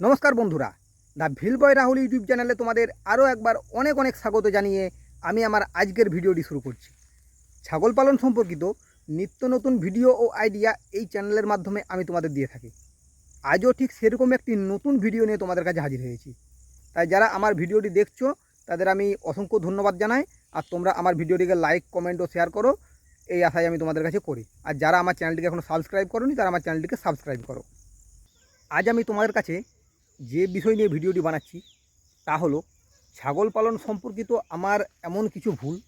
নমস্কার বন্ধুরা the ville boy Rahul YouTube চ্যানেলে তোমাদের আরও একবার অনেক অনেক স্বাগত জানিয়ে আমি আমার আজকের ভিডিওটি শুরু করছি। ছাগল পালন সম্পর্কিত নিত্য নতুন ভিডিও ও আইডিয়া এই চ্যানেলের মাধ্যমে আমি তোমাদের দিয়ে থাকি। আজও ঠিক সেরকম একটি নতুন ভিডিও নিয়ে তোমাদের কাছে হাজির হয়েছি। তাই যারা আমার ভিডিওটি দেখছ, তাদের আমি অসংখ্য ধন্যবাদ জানাই, আর তোমরা আমার ভিডিওটিকে লাইক, কমেন্ট ও শেয়ার করো, এই আশাই আমি তোমাদের কাছে করি। আর যারা আমার চ্যানেলটিকে এখনও সাবস্ক্রাইব করোনি, তারা আমার চ্যানেলটিকে সাবস্ক্রাইব করো। আজ আমি তোমাদের কাছে যে বিষয় নিয়ে ভিডিওটি বানাচ্ছি, তা হলো, ছাগল পালন সম্পর্কিত আমার এমন কিছু ভুল,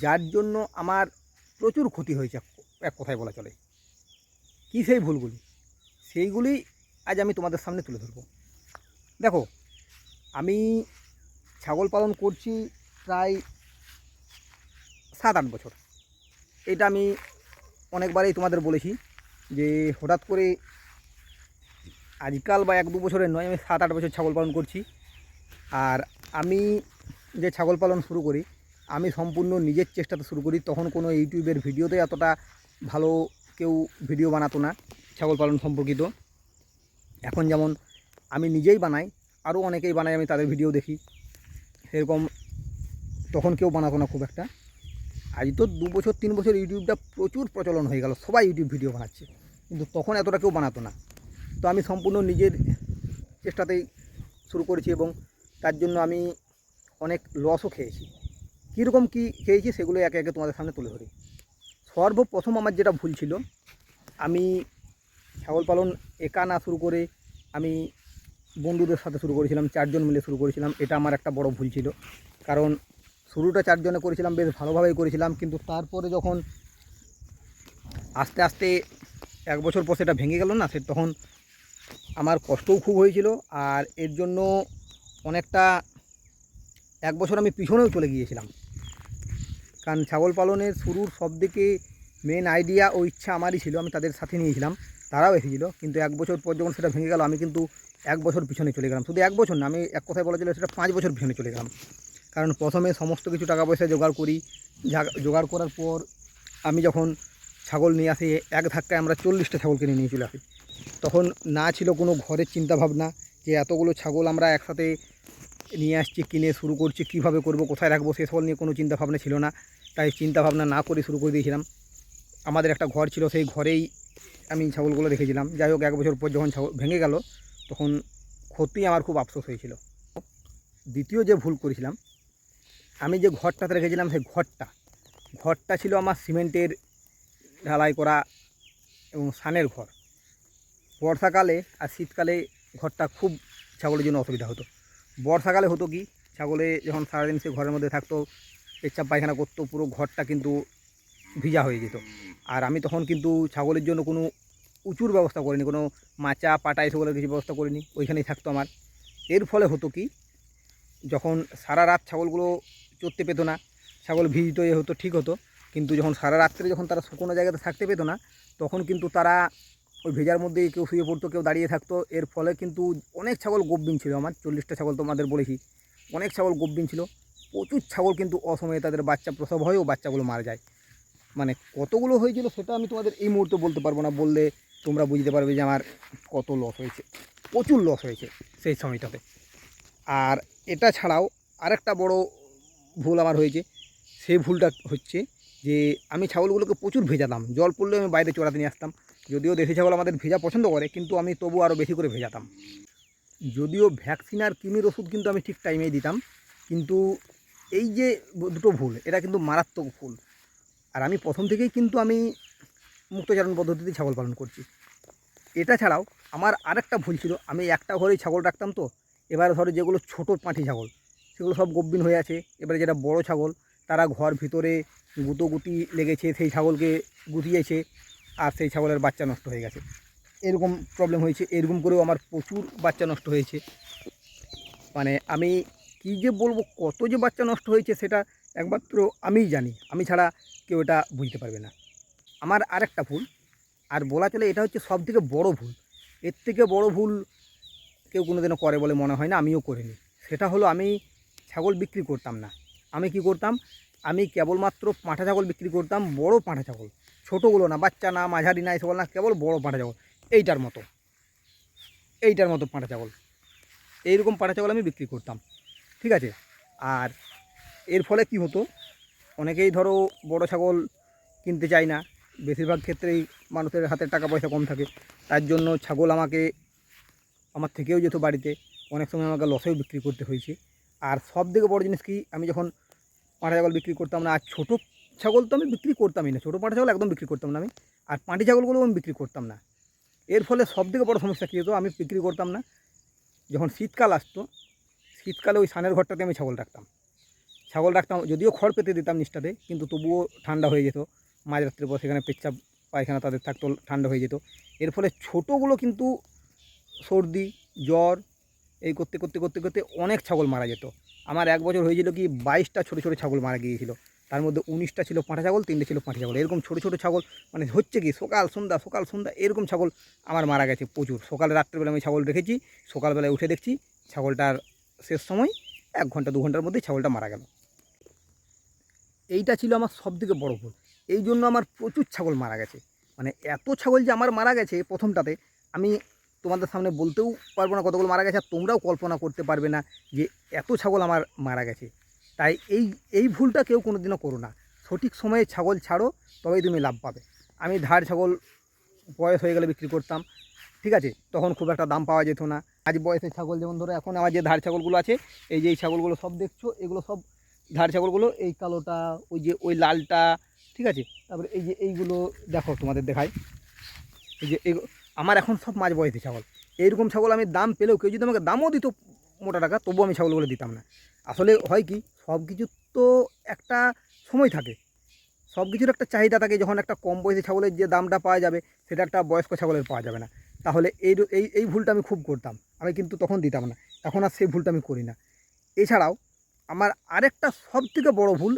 যার জন্য আমার প্রচুর ক্ষতি হয়েছে, এক- কথায় বলা চলে। কী সেই ভুলগুলি? সেইগুলি আজ আমি তোমাদের সামনে তুলে ধরব। দেখো, আমি ছাগল পালন করছি প্রায় সাত আট বছর। এটা আমি অনেকবারই তোমাদের বলেছি যে হঠাৎ করে আজকাল বা এক দু বছরের নয়, আমি সাত আট বছর ছাগল পালন করছি। আর আমি যে ছাগল পালন শুরু করি, আমি সম্পূর্ণ নিজের চেষ্টাতে শুরু করি। তখন কোনো ইউটিউবের ভিডিওতে এতটা ভালো কেউ ভিডিও বানাতো না, ছাগল পালন সম্পর্কিত। এখন যেমন আমি নিজেই বানাই, আরও অনেকেই বানাই আমি তাদের ভিডিও দেখি। সেরকম তখন কেউ বানাতো না খুব একটা। আজ তো দু বছর, তিন বছর ইউটিউবটা প্রচুর প্রচলন হয়ে গেল, সবাই ইউটিউব ভিডিও বানাচ্ছে। কিন্তু তখন এতটা কেউ বানাতো না। তো আমি সম্পূর্ণ নিজের চেষ্টাতেই শুরু করেছি এবং তার জন্য আমি অনেক লসও খেয়েছি। কীরকম কী খেয়েছি সেগুলো একে একে তোমাদের সামনে তুলে ধরি। সর্বপ্রথম আমার যেটা ভুল ছিল, আমি ছাগল পালন একা না শুরু করে আমি বন্ধুদের সাথে শুরু করেছিলাম, চারজন মিলে শুরু করেছিলাম, এটা আমার একটা বড় ভুল ছিল। কারণ শুরুটা চারজনে করেছিলাম, বেশ ভালোভাবেই করেছিলাম, কিন্তু তারপরে যখন আস্তে আস্তে এক বছর পর সেটা ভেঙে গেল না, সে তখন আমার কষ্টও খুব হয়েছিল আর এর জন্য অনেকটা এক বছর আমি পিছনেও চলে গিয়েছিলাম। কারণ ছাগল পালনের শুরুর সব থেকে মেন আইডিয়া ও ইচ্ছা আমারই ছিল, আমি তাদের সাথে নিয়েছিলাম, তারাও এসেছিল। কিন্তু এক বছর পর যখন সেটা ভেঙে গেল, আমি কিন্তু এক বছর পিছনে চলে গেলাম। শুধু এক বছর না, আমি এক কথায় বলা ছিল সেটা পাঁচ বছর পিছনে চলে গেলাম। কারণ প্রথমে সমস্ত কিছু টাকা পয়সা জোগাড় করি জোগাড় করার পর আমি যখন ছাগল নিয়ে আসি, এক ধাক্কায় আমরা চল্লিশটা ছাগল কিনে নিয়ে চলে আসি। তখন না ছিল কোনো ঘরের চিন্তা ভাবনা যে এতগুলো ছাগল আমরা একসাথে নিয়ে আসছি, কিনে শুরু করছি, কীভাবে করব, কোথায় রাখব, সে সকল নিয়ে কোনো চিন্তা ভাবনা ছিল না। তাই চিন্তা ভাবনা না করে শুরু করে দিয়েছিলাম। আমাদের একটা ঘর ছিল, সেই ঘরেই আমি ছাগলগুলো রেখেছিলাম যাই হোক, এক বছর পর যখন ছাগল ভেঙে গেল, তখন ক্ষতি আমার খুব আফসোস হয়েছিল। দ্বিতীয় যে ভুল করেছিলাম, আমি যে ঘরটাতে রেখেছিলাম, সেই ঘরটা ঘরটা ছিল আমার সিমেন্টের ঢালাই করা এবং সানের ঘর। বর্ষাকালে আর শীতকালে ঘরটা খুব ছাগলের জন্য অসুবিধা হতো। বর্ষাকালে হতো কি, ছাগলে যখন সারাদিন সে ঘরের মধ্যে থাকতো, পেচ্ছাপ পায়খানা করতো, পুরো ঘরটা কিন্তু ভিজা হয়ে যেত। আর আমি তখন কিন্তু ছাগলের জন্য কোনো উঁচুর ব্যবস্থা করিনি, কোনো মাচা, পাটা এসবগুলোর কিছু ব্যবস্থা করিনি, ওইখানেই থাকতো আমার। এর ফলে হতো কি, যখন সারা রাত ছাগলগুলো চড়তে পেতো না, ছাগল ভিজিত হতো, ঠিক হতো, কিন্তু যখন সারা রাত্রে যখন তারা শুকনো জায়গাতে থাকতে পেতো না, তখন কিন্তু তারা ওই ভেজার মধ্যেই কেউ শুয়ে পড়তো, কেউ দাঁড়িয়ে থাকতো। এর ফলে কিন্তু অনেক ছাগল গোবদিন ছিল আমার, চল্লিশটা ছাগল তোমাদের বলেছি। অনেক ছাগল গোবদিন ছিল। প্রচুর ছাগল কিন্তু অসময়ে তাদের বাচ্চা প্রসব হয় ও বাচ্চাগুলো মারা যায়। মানে কতগুলো হয়েছিল সেটা আমি তোমাদের এই মুহূর্তে বলতে পারব না, বললে তোমরা বুঝতে পারবে যে আমার কত লস হয়েছে। প্রচুর লস হয়েছে সেই সময়টাতে। আর এটা ছাড়াও আরেকটা বড় ভুল আমার হয়েছে। সেই ভুলটা হচ্ছে যে আমি ছাগলগুলোকে প্রচুর ভেজাতাম। জল পড়লে আমি বাইরে চড়াতে নিয়ে আসতাম। যদিও দেশি ছাগল আমাদের ভেজা পছন্দ করে, কিন্তু আমি তবু আরও বেশি করে ভেজাতাম। যদিও ভ্যাকসিন আর কৃমির ওষুধ কিন্তু আমি ঠিক টাইমেই দিতাম, কিন্তু এই যে দুটো ভুল, এটা কিন্তু মারাত্মক ভুল। আর আমি প্রথম থেকেই কিন্তু আমি মুক্তচারণ পদ্ধতিতে ছাগল পালন করছি। এটা ছাড়াও আমার আরেকটা ভুল ছিল, আমি একটা ঘরেই ছাগল রাখতাম তো, এবারে ধরো যেগুলো ছোট পাঁঠি ছাগল, সেগুলো সব গব্বিন হয়ে আছে, এবারে যেটা বড় ছাগল, তারা ঘর ভিতরে গুঁতো গুতি লেগেছে, সেই ছাগলকে গুতিয়েছে আর সেই ছাগলের বাচ্চা নষ্ট হয়ে গেছে। এরকম প্রবলেম হয়েছে, এরকম করেও আমার প্রচুর বাচ্চা নষ্ট হয়েছে। মানে আমি কী যে বলব, কত যে বাচ্চা নষ্ট হয়েছে সেটা একমাত্র আমিই জানি। আমি ছাড়া কেউ এটা বুঝতে পারবে না। আমার আরেকটা ভুল, আর বলা চলে এটা হচ্ছে সব থেকে বড়ো ভুল। এর থেকে বড় ভুল কেউ কোনোদিনও করে বলে মনে হয় না, আমিও করিনি। সেটা হলো আমি ছাগল বিক্রি করতাম না। আমি কি করতাম? আমি কেবলমাত্র পাঁঠা ছাগল বিক্রি করতাম, বড় পাঁঠা ছাগল। ছোটোগুলো না, বাচ্চা না, মাঝারি না, এসব না, কেবল বড় পাঁঠা ছাগল এইটার মতো। এইটার মতো পাঁটা ছাগল এইরকম পাঁটা ছাগল আমি বিক্রি করতাম। ঠিক আছে? আর এর ফলে কি হতো? অনেকেই ধরো বড় ছাগল কিনতে চায় না। বেশিরভাগ ক্ষেত্রেই মানুষের হাতে টাকা পয়সা কম থাকে। তার জন্য ছাগল আমাকে, আমার থেকেও যেত বাড়িতে। অনেক সময় আমাকে লসেও বিক্রি করতে হয়েছে। আর সব থেকে বড় জিনিস কি? আমি যখন পাঁটা ছাগল বিক্রি করতাম না, আর ছোটো ছাগল তো আমি বিক্রি করতামই না, ছোটো পাঁটা ছাগল একদম বিক্রি করতাম না আমি, আর পাঁটি ছাগলগুলোও আমি বিক্রি করতাম না। এর ফলে সব থেকে বড় সমস্যা কী হতো, আমি বিক্রি করতাম না। যখন শীতকাল আসতো, শীতকালে ওই সানের ঘরটাতে আমি ছাগল রাখতাম। ছাগল রাখতাম, যদিও খড় পেতে দিতাম নিষ্ঠাতে কিন্তু তবুও ঠান্ডা হয়ে যেত। মাঝরাত্রের পর সেখানে পেচ্ছাপ পায়খানা তাদের থাকতো, ঠান্ডা হয়ে যেত। এর ফলে ছোটোগুলো কিন্তু সর্দি, জ্বর, এই করতে করতে করতে করতে অনেক ছাগল মারা যেত। আমার এক বছর হয়েছিল কি, বাইশটা ছোটো ছোটো ছাগল মারা গিয়েছিল। তার মধ্যে উনিশটা ছিল পাঁঠা ছাগল, তিনটে ছিল পাঁঠা ছাগল। এরকম ছোটো ছোটো ছাগল মানে হচ্ছে কি, সকাল, সন্ধ্যা সকাল, সন্ধ্যা, এরকম ছাগল আমার মারা গেছে প্রচুর। সকালে, রাত্রেবেলা আমি ছাগল রেখেছি, সকালবেলায় উঠে দেখছি ছাগলটার শেষ সময় এক ঘণ্টা, দু ঘণ্টার মধ্যে ছাগলটা মারা গেল। এইটা ছিল আমার সব থেকে বড় ভুল। এই জন্য আমার প্রচুর ছাগল মারা গেছে। মানে এত ছাগল যে আমার মারা গেছে প্রথমটাতে, আমি তোমাদের সামনে বলতেও পারব না কতগুলো মারা গেছে, আর তোমরাও কল্পনা করতে পারবে না যে এত ছাগল আমার মারা গেছে। তাই এই এই ভুলটা কেউ কোনো দিনও করো না। সঠিক সময়ে ছাগল ছাড়ো, তবেই তুমি লাভ পাবে। আমি ধার ছাগল বয়স হয়ে গেলে বিক্রি করতাম, ঠিক আছে? তখন খুব একটা দাম পাওয়া যেত না। আজ বয়সের ছাগল যেমন ধরো, এখন আমার যে ধার ছাগলগুলো আছে, এই যে এই ছাগলগুলো সব দেখছ, এগুলো সব ধার ছাগলগুলো এই কালোটা, ওই যে ওই লালটা, ঠিক আছে? তারপরে এই যে এইগুলো দেখো তোমাদের দেখাই। এই যে আমার এখন সব মাঝ বয়সী ছাগল। এইরকম ছাগল আমি দাম পেলেও কেউ যদি আমাকে দামও দিত মোটা টাকা, তবুও আমি ছাগলগুলো দিতাম না। আসলে হয় কি, সব কিছুর তো একটা সময় থাকে। সব কিছুর একটা চাহিদা থাকে, যখন একটা কম বয়সী ছাগলের যে দামটা পাওয়া যাবে, সেটা একটা বয়স্ক ছাগলের পাওয়া যাবে না। তাহলে এই এই এই ভুলটা আমি খুব করতাম। আমি কিন্তু তখন দিতাম না। এখন আর সেই ভুলটা আমি করি না। এছাড়াও, আমার আরেকটা সব থেকে বড় ভুল,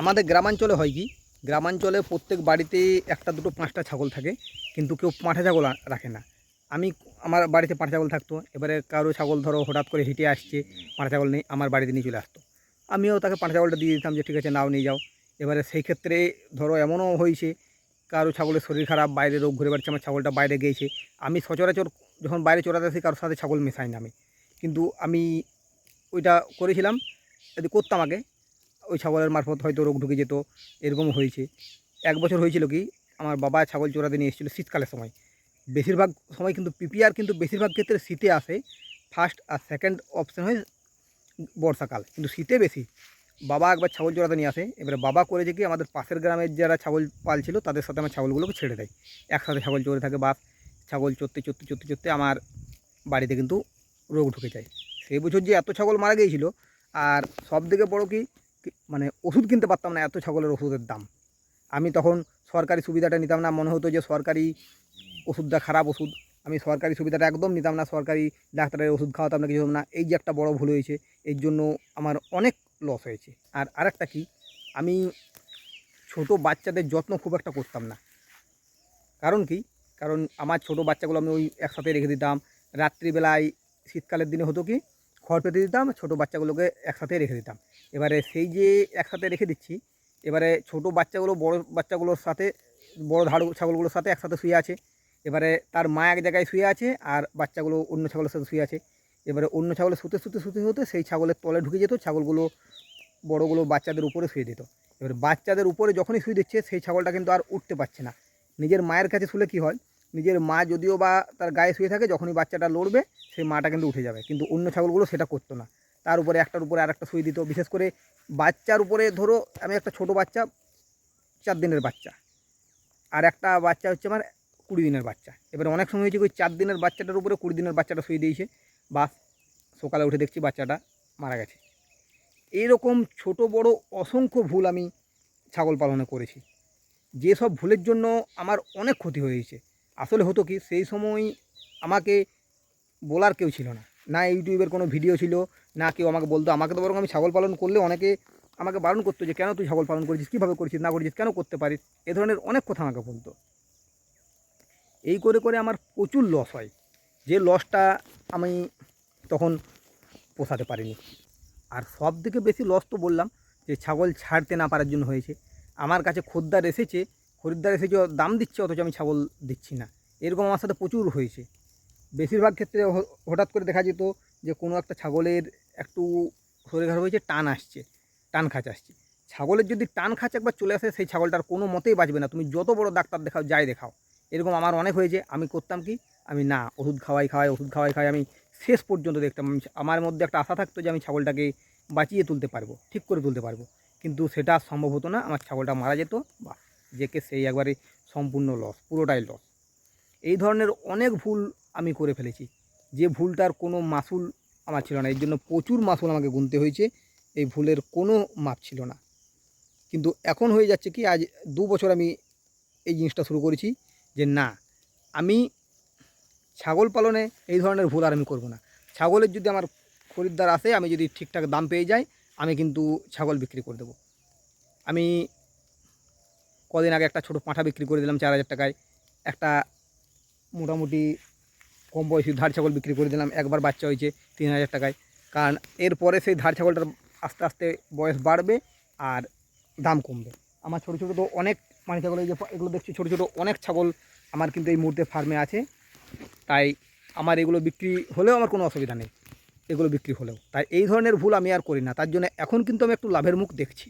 আমাদের গ্রামাঞ্চলে হয় কি, গ্রামাঞ্চলে প্রত্যেক বাড়িতে একটা দুটো পাঁচটা ছাগল থাকে, কিন্তু কেউ পাঁঠা ছাগল রাখে না। আমি আমার বাড়িতে পাঁঠা ছাগল থাকতো। এবারে কারও ছাগল ধরো হঠাৎ করে হেঁটে আসছে পাঁঠা ছাগল নেই, আমার বাড়িতে নিয়ে চলে আসতো। আমিও তাকে পাঁঠা ছাগলটা দিয়ে দিতাম যে, ঠিক আছে, নাও নিয়ে যাও। এবারে সেই ক্ষেত্রে ধরো এমনও হয়েছে, কারও ছাগলের শরীর খারাপ, বাইরে রোগ ঘুরে বেড়াচ্ছে, আমার ছাগলটা বাইরে গিয়েছে। আমি সচরাচর যখন বাইরে চড়াতে আসি, কারোর সাথে ছাগল মেশাই না আমি। কিন্তু আমি ওইটা করেছিলাম যদি করতাম আগে। ওই ছাগলের মারফত হয়তো রোগ ঢুকে যেত, এরকম হয়েছে। এক বছর হয়েছিল কি, আমার বাবা ছাগল চোরাতে নিয়ে এসেছিল শীতকালের সময়। বেশিরভাগ সময় কিন্তু পিপিআর কিন্তু বেশিরভাগ ক্ষেত্রে শীতে আসে। ফার্স্ট আর সেকেন্ড অপশন হয় বর্ষাকাল। কিন্তু শীতে বেশি। বাবা একবার ছাগল চোরাতে নিয়ে আসে। এবারে বাবা করেছে কি আমাদের পাশের গ্রামের যারা ছাগল পালছিল, তাদের সাথে আমার ছাগলগুলোকে ছেড়ে দেয়। একসাথে ছাগল চড়ে থাকে বা ছাগল চড়তে চড়তে চড়তে চড়তে আমার বাড়িতে কিন্তু রোগ ঢুকে যায়। সেই বছর যে এত ছাগল মারা গিয়েছিল, আর সব থেকে বড়ো কি- মানে ওষুধ কিনতে পারতাম না এত ছাগলের ওষুধের দাম। আমি তখন সরকারি সুবিধাটা নিতাম না। মনে হতো যে সরকারি ওষুধটা খারাপ ওষুধ। আমি সরকারি সুবিধাটা একদম নিতাম না, সরকারি ডাক্তারের ওষুধ খাওয়াতাম না কিছু না। এই যে একটা বড় ভুল হয়েছে, এর জন্য আমার অনেক লস হয়েছে। আর আরেকটা কি, আমি ছোট বাচ্চাদের যত্ন খুব একটা করতাম না। কারণ কি, কারণ আমার ছোট বাচ্চাগুলো আমি ওই একসাথে রেখে দিতাম। রাত্রিবেলায় শীতকালের দিনে হতো কি, খড় পেতে দিতাম, ছোট বাচ্চাগুলোকে একসাথে রেখে দিতাম। এবারে সেই যে একসাথে রেখে দিচ্ছি, এবারে ছোট বাচ্চাগুলো, বড় বাচ্চাগুলোর সাথে, বড় ধাড় ছাগলগুলোর সাথে একসাথে শুয়ে আছে। এবারে তার মা এক জায়গায় শুয়ে আছে আর বাচ্চাগুলো অন্য ছাগলের সাথে শুয়ে আছে। এবারে অন্য ছাগলের শুতে শুতে শুতে শুতে সেই ছাগলের তলে ঢুকে যেত, ছাগলগুলো বড়গুলো বাচ্চাদের উপরে শুয়ে দিত এবারে বাচ্চাদের উপরে যখনই শুয়ে দিচ্ছে সেই ছাগলটা কিন্তু আর উঠতে পারছে না। নিজের মায়ের কাছে শুলে কি হয়? নিজের মা যদিও বা তার গায়ে শুয়ে থাকে, যখনই বাচ্চাটা লড়বে সেই মাটা কিন্তু উঠে যাবে। কিন্তু অন্য ছাগলগুলো সেটা করতো না। তার উপরে একটার উপরে আরেকটা শুয়ে দিত। বিশেষ করে বাচ্চার উপরে ধরো আমি একটা ছোট বাচ্চা, চার দিনের বাচ্চা। আর একটা বাচ্চা হচ্ছে আমার কুড়ি দিনের বাচ্চা। এবারে অনেক সময় হয়েছে ওই চার দিনের বাচ্চাটার উপরে কুড়ি দিনের বাচ্চাটা শুয়ে দিয়েছে। বা সকালে উঠে দেখছি বাচ্চাটা মারা গেছে। এইরকম ছোট, বড়, অসংখ্য ভুল আমি ছাগল পালনে করেছি। যেসব ভুলের জন্য আমার অনেক ক্ষতি হয়েছে। আসলে হতো কি, সেই সময় আমাকে বলার কেউ ছিল না। না ইউটিউবের কোনো ভিডিও ছিল, না কেউ আমাকে বলতো। আমাকে তো বরং আমি ছাগল পালন করলে অনেকে আমাকে বারণ করতো যে, কেন তুই ছাগল পালন করেছিস? কীভাবে করেছিস? না করেছিস? কেন করতে পারিস? এ ধরনের অনেক কথা আমাকে বলতো। এই করে করে আমার প্রচুর লস হয়। যে লসটা আমি তখন পোষাতে পারিনি। আর সব থেকে বেশি লস তো বললাম যে ছাগল ছাড়তে না পারার জন্য হয়েছে। আমার কাছে খদ্দার এসেছে, খরিদ্দার এসেছে দাম দিচ্ছে, অথচ আমি ছাগল দিচ্ছি না। এরকম আমার সাথে প্রচুর হয়েছে। বেশিরভাগ ক্ষেত্রে হঠাৎ করে দেখা যেত যে কোনো একটা ছাগলের একটু শরীর খারাপ হয়েছে, টান আসছে, টান খাঁচ আসছে। ছাগলের যদি টান খাঁচ একবার চলে আসে, সেই ছাগলটার কোনো মতেই বাঁচবে না। তুমি যত বড় ডাক্তার দেখাও, যাই দেখাও। এরকম আমার অনেক হয়েছে, আমি করতাম কি? আমি না, ওষুধ খাওয়াই খাওয়াই, ওষুধ খাওয়াই খাওয়াই, আমি শেষ পর্যন্ত দেখতাম, আমি আমার মধ্যে একটা আশা থাকতো যে আমি ছাগলটাকে বাঁচিয়ে তুলতে পারব, ঠিক করে তুলতে পারব। কিন্তু সেটা সম্ভব হতো না, আমার ছাগলটা মারা যেত বা যেকে সেই একবারে সম্পূর্ণ লস পুরোটাই লস এই ধরনের অনেক ভুল আমি করে ফেলেছি, যে ভুলটার কোনো মাসুল আমার ছিল না, এর জন্য প্রচুর মাসুল আমাকে গুনতে হয়েছে, এই ভুলের কোনো মাপ ছিল না। কিন্তু এখন হয়ে যাচ্ছে কি, আজ দু বছর আমি এই জিনিসটা শুরু করেছি যে না, আমি ছাগল পালনে এই ধরনের ভুল আর আমি করব না। ছাগলের যদি আমার খরিদ্দার আসে, আমি যদি ঠিকঠাক দাম পেয়ে যাই, আমি কিন্তু ছাগল বিক্রি করে দেবো। আমি কদিন আগে একটা ছোটো পাঁঠা বিক্রি করে দিলাম চার হাজার টাকায়। একটা মোটামুটি কম বয়সী ধার ছাগল বিক্রি করে দিলাম, একবার বাচ্চা হয়েছে তিন হাজার টাকায়। কারণ এরপরে সেই ধার ছাগলটার আস্তে আস্তে বয়স বাড়বে আর দাম কমবে। আমার ছোটো ছোটো তো অনেক মানে ছাগল এই যে এগুলো দেখছি ছোটো ছোটো অনেক ছাগল আমার কিন্তু এই মুহূর্তে ফার্মে আছে। তাই আমার এগুলো বিক্রি হলেও আমার কোনো অসুবিধা নেই। এগুলো বিক্রি হলেও। তাই এই ধরনের ভুল আমি আর করি না। তার জন্য এখন কিন্তু আমি একটু লাভের মুখ দেখছি।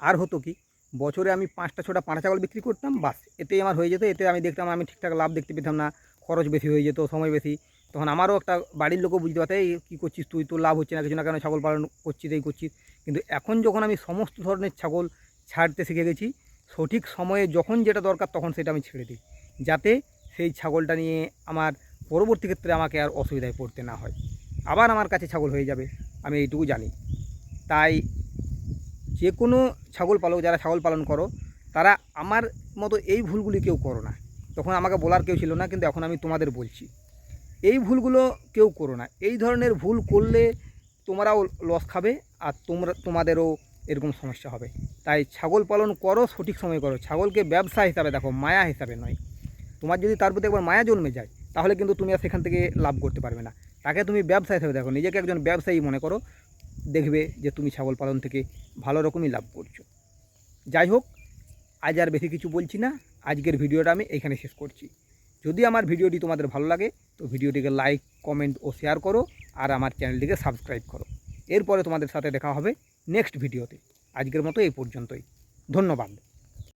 আর হতো কি? বছরে আমি পাঁচটা ছটা পাঁঠা ছাগল বিক্রি করতাম, বাস। এতেই আমার হয়ে যেত, এতে আমি দেখতাম আমি ঠিকঠাক লাভ দেখতে পেতাম না। খরচ বেশি হয়ে যেত, সময় বেশি। তখন আমারও একটা বাড়ির লোকও বুঝতে পারতে, এই কী করছিস তুই? তো লাভ হচ্ছে না কিছু না কেন? ছাগল পালন করছিস, এই করছিস। কিন্তু এখন যখন আমি সমস্ত ধরনের ছাগল ছাড়তে শিখে গেছি সঠিক সময়ে যখন যেটা দরকার তখন সেটা আমি ছেড়ে দিই। যাতে সেই ছাগলটা নিয়ে আমার পরবর্তী ক্ষেত্রে আমাকে আর অসুবিধায় পড়তে না হয়। আবার আমার কাছে ছাগল হয়ে যাবে, আমি এইটুকু জানি। তাই যে কোনো ছাগল পালক, যারা ছাগল পালন করো, তারা আমার মতো এই ভুলগুলি কেউ করো না। তখন আমাকে বলার কেউ ছিল না, কিন্তু এখন আমি তোমাদের বলছি। এই ভুলগুলো কেউ করো না। এই ধরনের ভুল করলে তোমরাও লস খাবে আর তোমরা, তোমাদেরও এরকম সমস্যা হবে। তাই ছাগল পালন করো, সঠিক সময় করো। ছাগলকে ব্যবসা হিসাবে দেখো, মায়া হিসাবে নয়। তোমার যদি তার প্রতি একবার মায়া জন্মে যায়, তাহলে কিন্তু তুমি আর সেখান থেকে লাভ করতে পারবে না। তাকে তুমি ব্যবসা হিসাবে দেখো, নিজেকে একজন ব্যবসায়ী মনে করো, দেখবে যে তুমি ছাগল পালন থেকে ভালো রকমই লাভ করছ। যাই হোক, আজ আর বেশি কিছু বলছি না। আজকের ভিডিওটা আমি এখানে শেষ করছি। যদি আমার ভিডিওটি তোমাদের ভালো লাগে, তো ভিডিওটিকে লাইক, কমেন্ট ও শেয়ার করো, আর আমার চ্যানেলটিকে সাবস্ক্রাইব করো। এরপরে তোমাদের সাথে দেখা হবে। নেক্সট ভিডিওতে। আজকের মতো এই পর্যন্তই। ধন্যবাদ।